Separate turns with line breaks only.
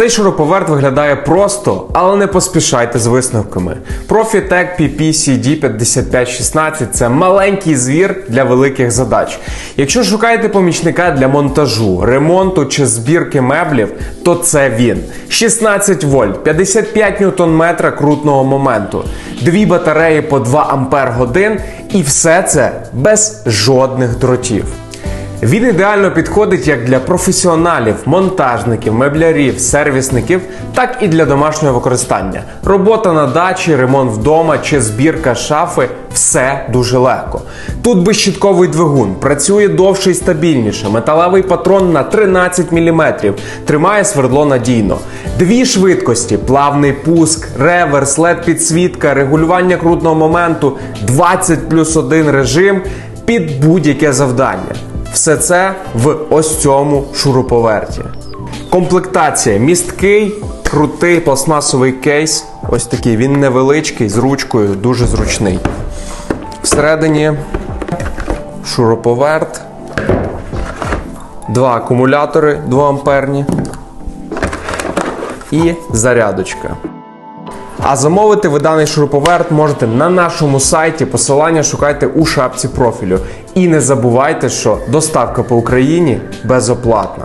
Цей шуруповерт виглядає просто, але не поспішайте з висновками. Profitec PPCD 5516 це маленький звір для великих задач. Якщо шукаєте помічника для монтажу, ремонту чи збірки меблів, то це він. 16 вольт, 55 ньютон метра крутного моменту, дві батареї по 2 ампер годин і все це без жодних дротів. Він ідеально підходить як для професіоналів, монтажників, меблярів, сервісників, так і для домашнього використання. Робота на дачі, ремонт вдома чи збірка шафи все дуже легко. Тут безщітковий двигун, працює довше і стабільніше, металевий патрон на 13 мм, тримає свердло надійно. Дві швидкості: плавний пуск, реверс, led підсвітка, регулювання крутного моменту, 20 плюс 1 режим під будь-яке завдання. Все це в ось цьому шуруповерті. Комплектація місткий, крутий пластмасовий кейс. Ось такий. Він невеличкий, з ручкою, дуже зручний. Всередині шуруповерт. Два акумулятори 2 амперні. І зарядочка. А замовити ви даний шуруповерт можете на нашому сайті. Посилання шукайте у шапці профілю. І не забувайте, що доставка по Україні безоплатна.